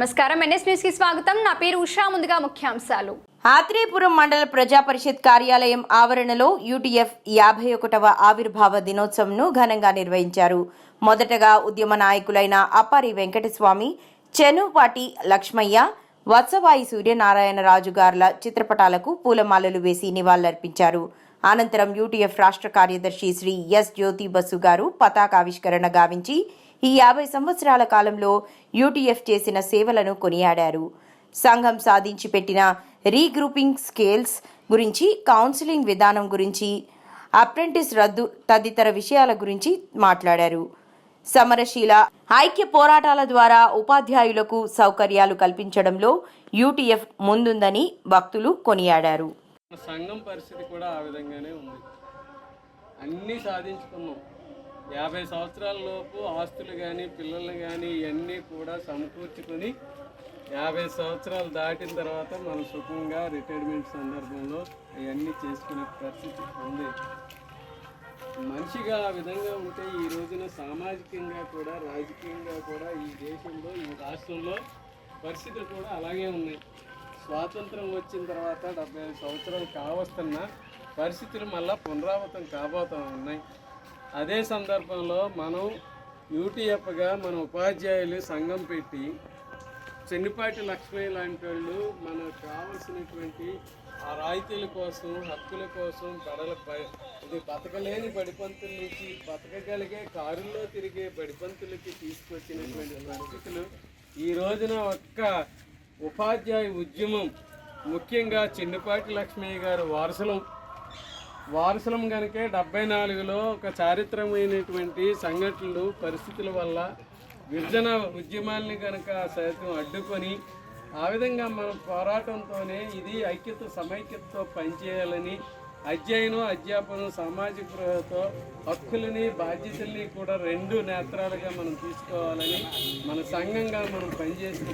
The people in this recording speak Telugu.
నమస్కారం. ఎన్ఎస్ న్యూస్కి స్వాగతం. నా పేరు ఉషా. ముందుగా ముఖ్యాంశాలు. ఆత్రేయపురం మండల ప్రజా పరిషత్ కార్యాలయం ఆవరణలో యూటీఎఫ్ యాభై ఒకటవ ఆవిర్భావ దినోత్సవంను ఘనంగా నిర్వహించారు. మొదటగా ఉద్యమ నాయకులైన అప్పారి వెంకటస్వామి చెనుపాటి లక్ష్మయ్య వత్సవాయి సూర్యనారాయణరాజు గార్ల చిత్రపటాలకు పూలమాలలు వేసి నివాళులర్పించారు. అనంతరం యూటీఎఫ్ రాష్ట్ర కార్యదర్శి శ్రీ ఎస్ జ్యోతి బస్సు గారు పతాకావిష్కరణ గావించి ఈ యాభై సంవత్సరాల కాలంలో యూటీఎఫ్ చేసిన సేవలను కొనియాడారు. సంఘం సాధించి పెట్టిన రీగ్రూపింగ్ స్కేల్స్ గురించి కౌన్సిలింగ్ విధానం గురించి అప్రెంటిస్ రద్దు తదితర విషయాల గురించి మాట్లాడారు. సమరశీల ఐక్య పోరాటాల ద్వారా ఉపాధ్యాయులకు సౌకర్యాలు కల్పించడంలో యూటీఎఫ్ ముందుందని భక్తులు కొనియాడారు. సంఘం పరిస్థితి కూడా ఆ విధంగానే ఉంది. అన్నీ సాధించుకున్నాం. యాభై సంవత్సరాల లోపు ఆస్తులు కానీ పిల్లలు కానీ ఇవన్నీ కూడా సమకూర్చుకొని యాభై సంవత్సరాలు దాటిన తర్వాత మనం సుఖంగా రిటైర్మెంట్ సందర్భంలో ఇవన్నీ చేసుకునే పరిస్థితి ఉంది. మనిషిగా ఆ విధంగా ఉంటే ఈ రోజున సామాజికంగా కూడా రాజకీయంగా కూడా ఈ దేశంలో ఈ రాష్ట్రంలో పరిస్థితులు కూడా అలాగే ఉన్నాయి. స్వాతంత్రం వచ్చిన తర్వాత డెబ్బై ఐదు సంవత్సరాలు కావస్తున్న పరిస్థితులు మళ్ళా పునరావృతం కాబోతూ ఉన్నాయి. అదే సందర్భంలో మనం యూటీఎఫ్గా మన ఉపాధ్యాయులు సంఘం పెట్టి చెన్నిపాటి లక్ష్మీ లాంటి వాళ్ళు మనకు కావలసినటువంటి ఆ రాయితీల కోసం హక్కుల కోసం బడల ఇది బతకలేని బడిపంతుల నుంచి బతకగలిగే కారుల్లో తిరిగే బడిపంతులకి తీసుకొచ్చినటువంటి పరిస్థితులు ఈ రోజున ఒక్క ఉపాధ్యాయ ఉద్యమం ముఖ్యంగా చిన్నపాటి లక్ష్మయ్య గారు వారసులం. వారసులం కనుక డెబ్బై నాలుగులో ఒక చారిత్రమైనటువంటి సంఘటనలు పరిస్థితుల వల్ల విభజన ఉద్యమాల్ని కనుక సైతం అడ్డుకొని ఆ విధంగా మనం పోరాటంతోనే ఇది ఐక్యత సమైక్యతతో పనిచేయాలని అధ్యయనం అధ్యాపనం సామాజిక గృహతో హక్కులని బాధ్యతల్ని కూడా రెండు నేత్రాలుగా మనం తీసుకోవాలని మన సంఘంగా మనం పనిచేసిన